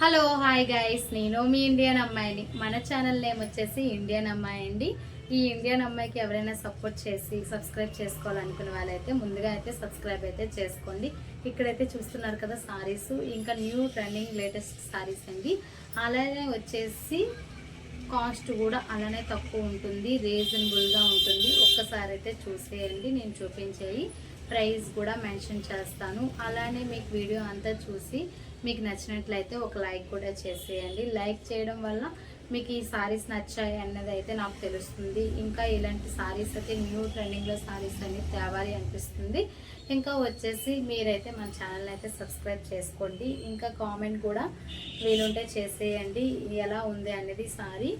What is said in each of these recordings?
Hello hi guys. నేను మీ Indian అమ్మాయిని. మన ఛానల్ నేమ్ వచ్చేసి ఇండియన్ అమ్మాయి అండి. ఈ ఇండియన్ అమ్మాయికి ఎవరైనా సపోర్ట్ చేసి సబ్స్క్రైబ్ చేసుకోవాలనుకునే వాళ్ళైతే ముందుగా అయితే సబ్స్క్రైబ్ అయితే చేసుకోండి. ఇక్కడైతే చూస్తున్నారు కదా సారీస్. ఇంకా న్యూ ట్రెండింగ్ లేటెస్ట్ సారీస్ అండి. అలానే వచ్చేసి కాస్ట్ కూడా అలానే తక్కువ ఉంటుంది. రీజనబుల్గా ఉంటుంది. ఒక్కసారి అయితే చూసేయండి. నేను చూపించేయి. ప్రైస్ కూడా మెన్షన్ చేస్తాను. అలానే మీకు వీడియో అంతా చూసి మీకు నచ్చినట్లయితే ఒక లైక్ కూడా చేసేయండి. లైక్ చేయడం వల్ల మీకు ఈ సారీస్ నచ్చాయి అన్నది అయితే నాకు తెలుస్తుంది. ఇంకా ఇలాంటి సారీస్ అయితే న్యూ ట్రెండింగ్లో సారీస్ అన్ని తేవాలి అనిపిస్తుంది. ఇంకా వచ్చేసి మీరైతే మన ఛానల్ అయితే సబ్స్క్రైబ్ చేసుకోండి. ఇంకా కామెంట్ కూడా వీలుంటే చేసేయండి. ఎలా ఉంది అనేది సారీ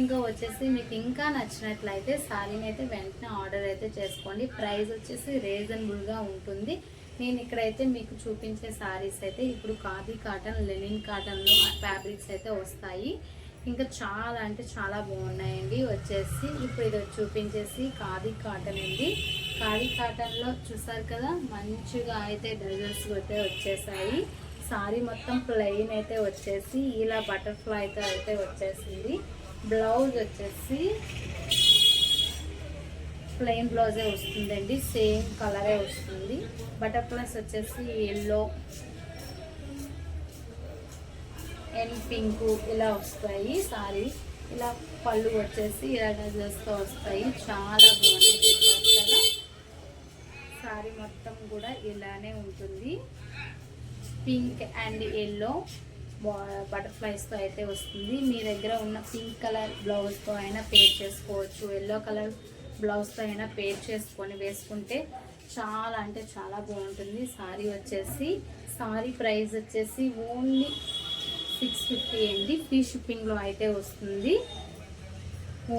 ఇంకా వచ్చేసి మీకు ఇంకా నచ్చినట్లయితే సారీని అయితే వెంటనే ఆర్డర్ అయితే చేసుకోండి. ప్రైస్ వచ్చేసి రీజనబుల్గా ఉంటుంది. నేను ఇక్కడైతే మీకు చూపించే శారీస్ అయితే ఇప్పుడు ఖాదీ కాటన్ లెనిన్ కాటన్లో ఫ్యాబ్రిక్స్ అయితే వస్తాయి. ఇంకా చాలా అంటే చాలా బాగున్నాయండి. వచ్చేసి ఇప్పుడు ఇది చూపించేసి ఖాదీ కాటన్ అండి. ఖాదీ కాటన్లో చూసారు కదా మంచిగా అయితే డజల్స్ అయితే వచ్చేసాయి. సారీ మొత్తం ప్లెయిన్ అయితే వచ్చేసి ఇలా బటర్ఫ్లైతో అయితే వచ్చేసింది. బ్లౌజ్ వచ్చేసి ప్లెయిన్ బ్లౌజే వస్తుందండి సేమ్ కలరే వస్తుంది. బటర్ఫ్లైస్ వచ్చేసి ఎల్లో అండ్ పింక్ ఇలా వస్తాయి. సారీ ఇలా పళ్ళు వచ్చేసి ఇలా వస్తాయి. చాలా బాగుంది. కదా సారీ మొత్తం కూడా ఇలానే ఉంటుంది. పింక్ అండ్ ఎల్లో బటర్ఫ్లైస్తో అయితే వస్తుంది. మీ దగ్గర ఉన్న పింక్ కలర్ బ్లౌజ్తో అయినా పేర్ చేసుకోవచ్చు. ఎల్లో కలర్ బ్లౌజ్తో అయినా పేర్ చేసుకొని వేసుకుంటే చాలా అంటే చాలా బాగుంటుంది. సారీ వచ్చేసి సారీ ప్రైస్ వచ్చేసి ఓన్లీ సిక్స్ ఫిఫ్టీ అండి. ఫ్రీ షిప్పింగ్లో అయితే వస్తుంది.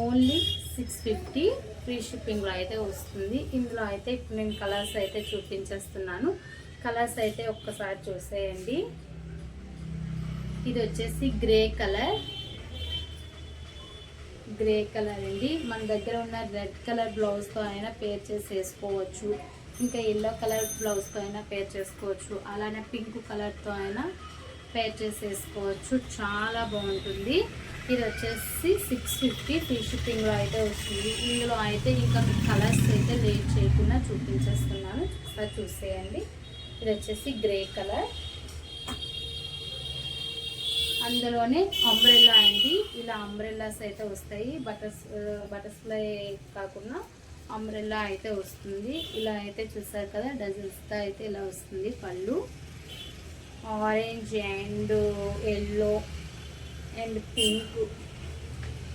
ఓన్లీ సిక్స్ ఫిఫ్టీ ఫ్రీ షిప్పింగ్లో అయితే వస్తుంది. ఇందులో అయితే ఇప్పుడు నేను కలర్స్ అయితే చూపించేస్తున్నాను. కలర్స్ అయితే ఒక్కసారి చూసేయండి. ఇది వచ్చేసి గ్రే కలర్. గ్రే కలర్ అండి. మన దగ్గర ఉన్న రెడ్ కలర్ బ్లౌజ్తో అయినా పేర్ చేసి వేసుకోవచ్చు ఇంకా ఎల్లో కలర్ బ్లౌజ్తో అయినా పేర్ చేసుకోవచ్చు. అలానే పింక్ కలర్తో అయినా పేర్ చేసి వేసుకోవచ్చు చాలా బాగుంటుంది. ఇది వచ్చేసి సిక్స్ ఫిఫ్టీ ఫ్రీ షిప్పింగ్లో అయితే వస్తుంది. ఇందులో అయితే ఇంకా కలర్స్ అయితే లేట్ చేయకుండా చూపించేస్తున్నాను. ఒకసారి చూసేయండి. ఇది వచ్చేసి గ్రే కలర్. అందులోనే అంబ్రెల్లా అండి. ఇలా అంబ్రెల్లాస్ అయితే వస్తాయి. బటర్స్ బటర్ఫ్లై కాకుండా అంబ్రెల్లా అయితే వస్తుంది. ఇలా అయితే చూసారు కదా డజన్స్తో అయితే ఇలా వస్తుంది పళ్ళు. Orange and yellow and pink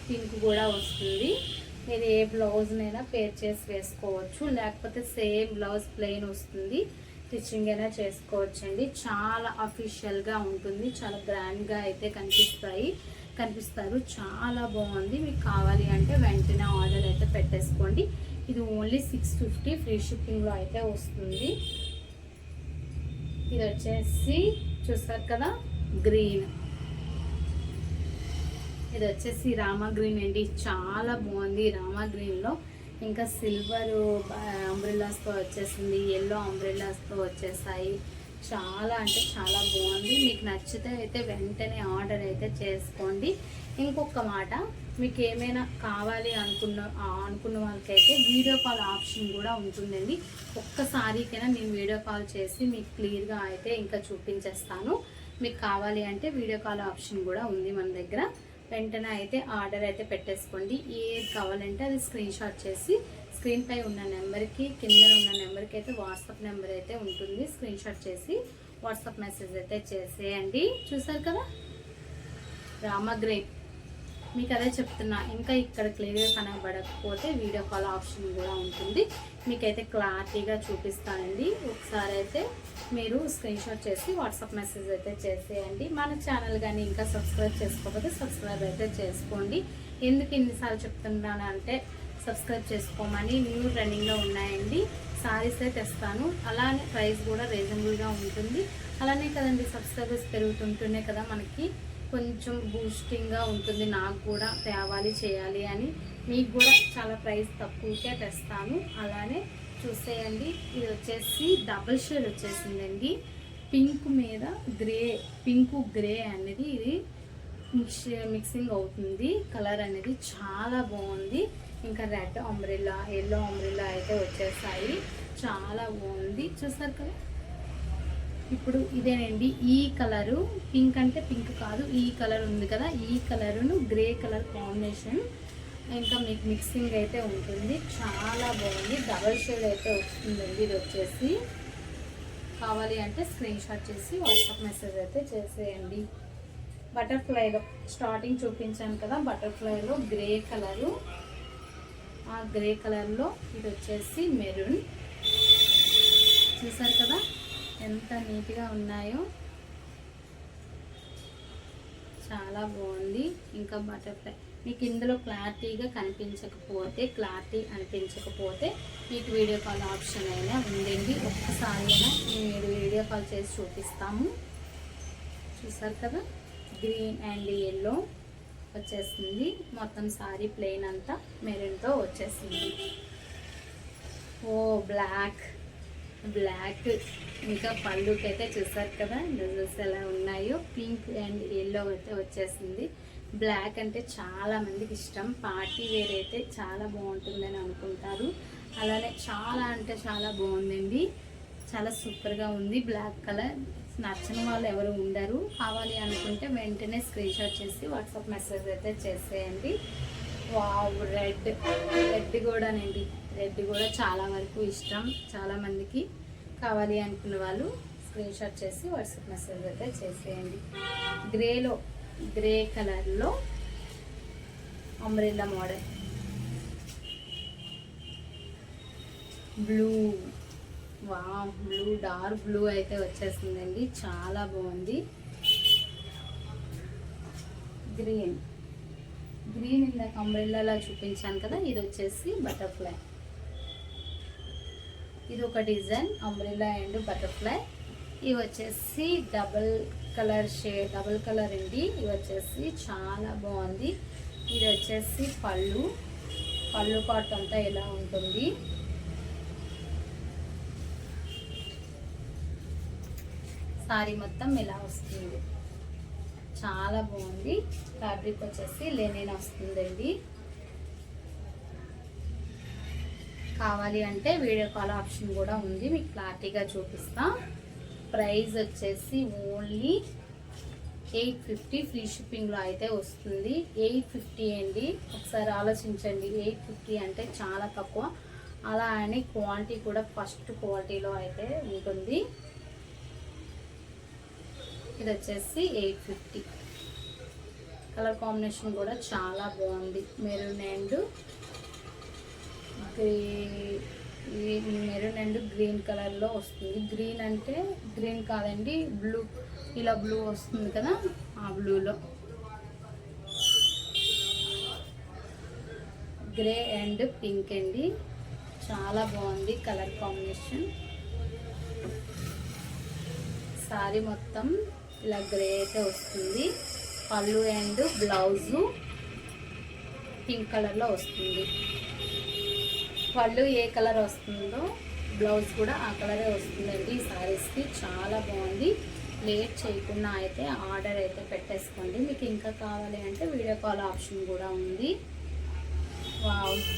pink కూడా వస్తుంది. మీరు ఏ బ్లౌజ్నైనా పేర్ చేసి వేసుకోవచ్చు లేకపోతే సేమ్ బ్లౌజ్ ప్లెయిన్ వస్తుంది. స్టిచ్చింగ్ అయినా చేసుకోవచ్చండి. చాలా అఫీషియల్గా ఉంటుంది. చాలా గ్రాండ్గా అయితే కనిపిస్తాయి. కనిపిస్తారు. చాలా బాగుంది. మీకు కావాలి అంటే వెంటనే ఆర్డర్ అయితే పెట్టేసుకోండి. ఇది ఓన్లీ సిక్స్ ఫిఫ్టీ ఫ్రీ షిప్పింగ్లో అయితే వస్తుంది. ఇది వచ్చేసి చూస్తారు కదా గ్రీన్ ఇది వచ్చేసి రామా గ్రీన్ అండి. చాలా బాగుంది రామా గ్రీన్లో ఇంకా సిల్వర్ అంబ్రెల్లాస్తో వచ్చేసింది ఎల్లో అంబ్రెల్లాస్తో వచ్చేసాయి. చాలా అంటే చాలా బాగుంది. మీకు నచ్చితే అయితే వెంటనే ఆర్డర్ అయితే చేసుకోండి. ఇంకొక మాట మీకు ఏమైనా కావాలి అనుకున్న అనుకున్న వాళ్ళకైతే వీడియో కాల్ ఆప్షన్ కూడా ఉంటుందండి. ఒక్కసారికైనా నేను వీడియో కాల్ చేసి మీకు క్లియర్గా అయితే ఇంకా చూపించేస్తాను. మీకు కావాలి అంటే వీడియో కాల్ ఆప్షన్ కూడా ఉంది మన దగ్గర. వెంటనే అయితే ఆర్డర్ అయితే పెట్టేసుకోండి. ఏది కావాలంటే అది స్క్రీన్ షాట్ చేసి స్క్రీన్ పై ఉన్న నెంబర్కి కింద ఉన్న నెంబర్కి అయితే వాట్సాప్ నెంబర్ అయితే ఉంటుంది. స్క్రీన్ షాట్ చేసి వాట్సాప్ మెసేజ్ అయితే చేసేయండి. చూసారు కదా? రామగ్రేప్ మీకు అదే చెప్తున్నా. ఇంకా ఇక్కడ క్లియర్గా కనబడకపోతే వీడియో కాల్ ఆప్షన్ కూడా ఉంటుంది. మీకైతే క్లారిటీగా చూపిస్తానండి. ఒకసారి అయితే మీరు స్క్రీన్ షాట్ చేసి వాట్సాప్ మెసేజ్ అయితే చేసేయండి. మన ఛానల్ కానీ ఇంకా సబ్స్క్రైబ్ చేసుకోకపోతే సబ్స్క్రైబ్ అయితే చేసుకోండి. ఎందుకు ఇన్నిసార్లు చెప్తున్నాను అంటే సబ్స్క్రైబ్ చేసుకోమని న్యూ రన్నింగ్లో ఉన్నాయండి. సారీస్ అయితే తెస్తాను. అలానే ప్రైస్ కూడా రీజనబుల్గా ఉంటుంది. అలానే కదండి సబ్స్క్రైబర్స్ పెరుగుతుంటేనే కదా మనకి కొంచెం బూస్టింగ్గా ఉంటుంది. నాకు కూడా తేవాలి చేయాలి అని మీకు కూడా చాలా ప్రైస్ తక్కువకే తెస్తాను. అలానే చూసేయండి. ఇది వచ్చేసి డబుల్ షేడ్ వచ్చేసిందండి. పింక్ మీద గ్రే పింక్ గ్రే అనేది ఇది మిక్స్ మిక్సింగ్ అవుతుంది. కలర్ అనేది చాలా బాగుంది. ఇంకా రెడ్ అంబ్రెల్లా ఎల్లో అంబ్రిల్లా అయితే వచ్చేసాయి. చాలా బాగుంది. చూసారు కదా? ఇప్పుడు ఇదేనండి. ఈ కలరు పింక్ అంటే పింక్ కాదు. ఈ కలర్ ఉంది కదా. ఈ కలరును గ్రే కలర్ కాంబినేషన్ ఇంకా మీకు మిక్సింగ్ అయితే ఉంటుంది. చాలా బాగుంది. డబల్ షేడ్ అయితే వస్తుందండి ఇది వచ్చేసి. కావాలి అంటే స్క్రీన్ షాట్ చేసి వాట్సాప్ మెసేజ్ అయితే చేసేయండి. బటర్ఫ్లైలో స్టార్టింగ్ చూపించాను కదా బటర్ఫ్లైలో గ్రే కలరు. ఆ గ్రే కలర్లో ఇది వచ్చేసి మెరూన్. చూసారు కదా ఎంత నీట్గా ఉన్నాయో. చాలా బాగుంది. ఇంకా బటర్ఫ్లై. మీకు ఇందులో క్లారిటీగా కనిపించకపోతే క్లారిటీ అనిపించకపోతే మీకు వీడియో కాల్ ఆప్షన్ అయినా ఉందండి. ఒక్కసారి అయినా మీరు వీడియో కాల్ చేసి చూపిస్తాము. చూసారు కదా? గ్రీన్ అండ్ ఎల్లో వచ్చేసింది. మొత్తం సారీ ప్లెయిన్ అంతా మెరూన్తో వచ్చేసింది. ఓ బ్లాక్. బ్లాక్. ఇంకా పళ్ళుకి అయితే చూసారు కదా? డ్రెస్సెస్ ఎలా ఉన్నాయో? పింక్ అండ్ ఎల్లో అయితే వచ్చేసింది. బ్లాక్ అంటే చాలా మందికి ఇష్టం. పార్టీ వేర్ అయితే చాలా బాగుంటుందని అనుకుంటారు. అలానే చాలా అంటే చాలా బాగుందండి. చాలా సూపర్గా ఉంది బ్లాక్ కలర్. నచ్చని వాళ్ళు ఎవరు ఉండరు. కావాలి అనుకుంటే వెంటనే స్క్రీన్ షాట్ చేసి వాట్సాప్ మెసేజ్ అయితే చేసేయండి. Wow red. రెడ్ కూడానండి. రెడ్ కూడా చాలా వరకు ఇష్టం. చాలామందికి కావాలి అనుకున్న వాళ్ళు స్క్రీన్ షాట్ చేసి వాట్సాప్ మెసేజ్ అయితే చేసేయండి. గ్రేలో గ్రే కలర్లో అంబ్రెల్లా మోడల్. బ్లూ. వా బ్లూ డార్క్ బ్లూ అయితే వచ్చేసిందండి చాలా బాగుంది. గ్రీన్. గ్రీన్ ఇందాక అంబ్రెల్లాలా చూపించాను కదా ఇది వచ్చేసి బటర్ఫ్లై. ఇది ఒక డిజైన్ అంబ్రెల్లా అండ్ బటర్ఫ్లై. ఇవి వచ్చేసి double colour shade double colour అండి. ఇవి వచ్చేసి చాలా బాగుంది. ఇది వచ్చేసి పళ్ళు. పళ్ళు పాటు అంతా ఎలా ఉంటుంది? సారీ మొత్తం ఇలా వస్తుంది. చాలా బాగుంది. ఫ్యాబ్రిక్ వచ్చేసి లెనిన్ వస్తుందండి. కావాలి అంటే వీడియో కాల్ ఆప్షన్ కూడా ఉంది. మీకు క్లారిటీగా చూపిస్తాను ప్రైస్ వచ్చేసి ఓన్లీ ఎయిట్ ఫిఫ్టీ ఫ్రీ షిప్పింగ్లో అయితే వస్తుంది. ఎయిట్ ఫిఫ్టీ అండి. ఒకసారి ఆలోచించండి. ఎయిట్ ఫిఫ్టీ అంటే చాలా తక్కువ. అలా అని క్వాలిటీ కూడా ఫస్ట్ క్వాలిటీలో అయితే ఉంటుంది. ఇది వచ్చేసి ఎయిట్ ఫిఫ్టీ. కలర్ కాంబినేషన్ కూడా చాలా బాగుంది. Maroon and maroon and green కలర్లో వస్తుంది. గ్రీన్ అంటే గ్రీన్ కాదండి బ్లూ. ఇలా బ్లూ వస్తుంది కదా ఆ బ్లూలో. గ్రే అండ్ పింక్ అండి. చాలా బాగుంది కలర్ కాంబినేషన్. సారీ మొత్తం ఇలా గ్రే అయితే వస్తుంది. పళ్ళు అండ్ బ్లౌజు పింక్ కలర్లో వస్తుంది. పళ్ళు ఏ కలర్ వస్తుందో బ్లౌజ్ కూడా ఆ కలరే వస్తుందండి. ఈ శారీస్కి చాలా బాగుంది. లేట్ చేయకుండా అయితే ఆర్డర్ అయితే పెట్టేసుకోండి. మీకు ఇంకా కావాలి అంటే వీడియో కాల్ ఆప్షన్ కూడా ఉంది.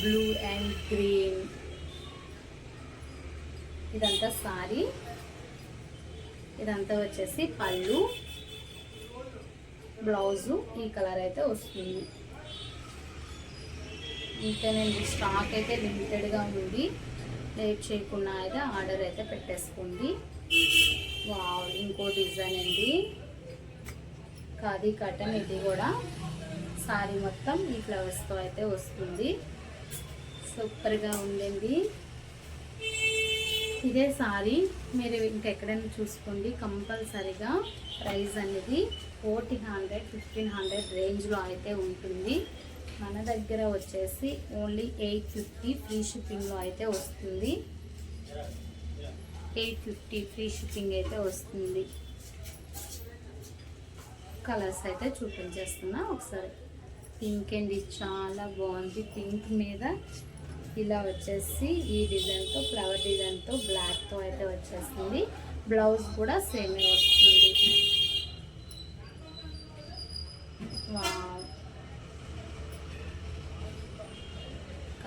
Blue and green. ఇదంతా సారీ. ఇదంతా వచ్చేసి పళ్ళు. బ్లౌజు ఈ కలర్ అయితే వస్తుంది. ఇంతేనండి స్టాక్ అయితే లిమిటెడ్గా ఉంది. లేట్ చేయకుండా అయితే ఆర్డర్ అయితే పెట్టేసుకోండి వావ్ ఇంకో డిజైన్ అండి. ఖాదీ కటన్ ఇది కూడా. సారీ మొత్తం ఈ ఫ్లవర్స్తో అయితే వస్తుంది. సూపర్గా ఉందండి. ఇదే సారీ మీరు ఇంకెక్కడైనా చూసుకోండి. కంపల్సరిగా ప్రైస్ అనేది ఫోర్టీన్ హండ్రెడ్ ఫిఫ్టీన్ హండ్రెడ్ రేంజ్లో అయితే ఉంటుంది. మన దగ్గర వచ్చేసి ఓన్లీ ఎయిట్ ఫిఫ్టీ ఫ్రీ షిప్పింగ్లో అయితే వస్తుంది. ఎయిట్ ఫిఫ్టీ ఫ్రీ షిప్పింగ్ అయితే వస్తుంది. కలర్స్ అయితే చూపించేస్తున్నా ఒకసారి. పింక్ అండి చాలా బాగుంది. పింక్ మీద ఇలా వచ్చేసి ఈ డిజైన్తో ఫ్లవర్ డిజైన్తో బ్లాక్తో అయితే వచ్చేస్తుంది. బ్లౌజ్ కూడా సేమే వస్తుంది.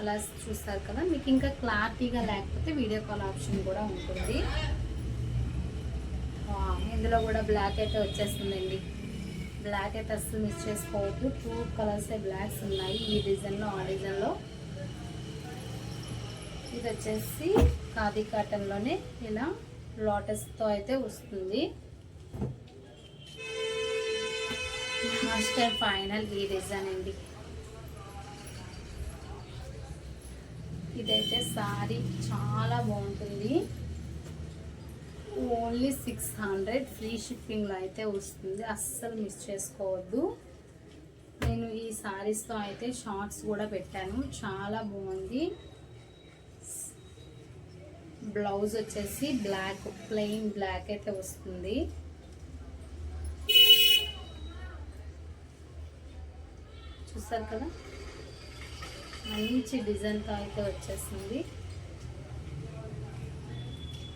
కలర్స్ చూస్తారు కదా మీకు ఇంకా క్లారిటీగా లేకపోతే వీడియో కాల్ ఆప్షన్ కూడా ఉంటుంది. ఇందులో కూడా బ్లాక్ అయితే వచ్చేస్తుందండి. బ్లాక్ అయితే అస్సలు మిస్ చేసుకోవద్దు. టూ కలర్స్ బ్లాక్స్ ఉన్నాయి ఈ డిజైన్లో ఆ డిజైన్లో ఇది వచ్చేసి ఖాదీ కాటన్లోనే ఇలా లోటస్తో అయితే వస్తుంది. లాస్ట్ అండ్ ఫైనల్ ఈ డిజైన్ అండి. ఇదైతే సారీ చాలా బాగుంటుంది. ఓన్లీ సిక్స్ హండ్రెడ్ ఫ్రీ షిప్పింగ్లో అయితే వస్తుంది. అస్సలు మిస్ చేసుకోవద్దు. నేను ఈ సారీస్తో అయితే షార్ట్స్ కూడా పెట్టాను. చాలా బాగుంది. బ్లౌజ్ వచ్చేసి బ్లాక్ ప్లెయిన్ బ్లాక్ అయితే వస్తుంది. చూసారు కదా? మంచి డిజైన్తో అయితే వచ్చేసింది.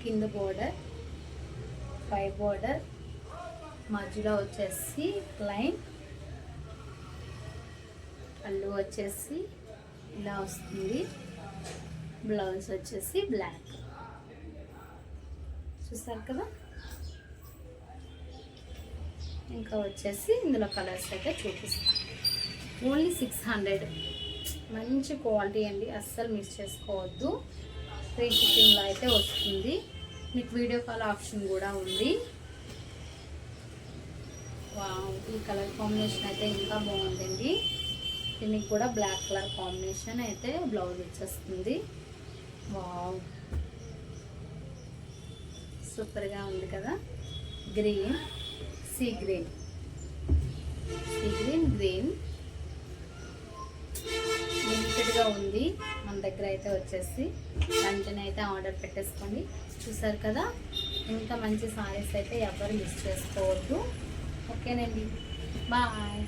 కింద బోర్డర్ పై బోర్డర్ మధ్యలో వచ్చేసి లైన్ అల్లు వచ్చేసి ఇలా వస్తుంది. బ్లౌజ్ వచ్చేసి బ్లాక్ చూసారు కదా? ఇంకా వచ్చేసి ఇందులో కలర్స్ అయితే చూపిస్తాను. ఓన్లీ సిక్స్ హండ్రెడ్ మంచి క్వాలిటీ అండి అస్సలు మిస్ చేసుకోవద్దు. ఫ్రీ షిప్పింగ్లో అయితే వస్తుంది. మీకు వీడియో కాల్ ఆప్షన్ కూడా ఉంది. వావ్ ఈ కలర్ కాంబినేషన్ అయితే ఇంకా బాగుందండి. దీనికి కూడా బ్లాక్ కలర్ కాంబినేషన్ అయితే బ్లౌజ్ వచ్చేస్తుంది. వావ్. సూపర్గా ఉంది కదా? Green sea green. Sea green green. లిమిటెడ్గా ఉంది. మన దగ్గర అయితే వచ్చేసి వెంటనే అయితే ఆర్డర్ పెట్టేసుకోండి. చూసారు కదా? ఇంత మంచి సారీస్ అయితే ఎవరు మిస్ చేసుకోవద్దు. ఓకేనండి. బాయ్.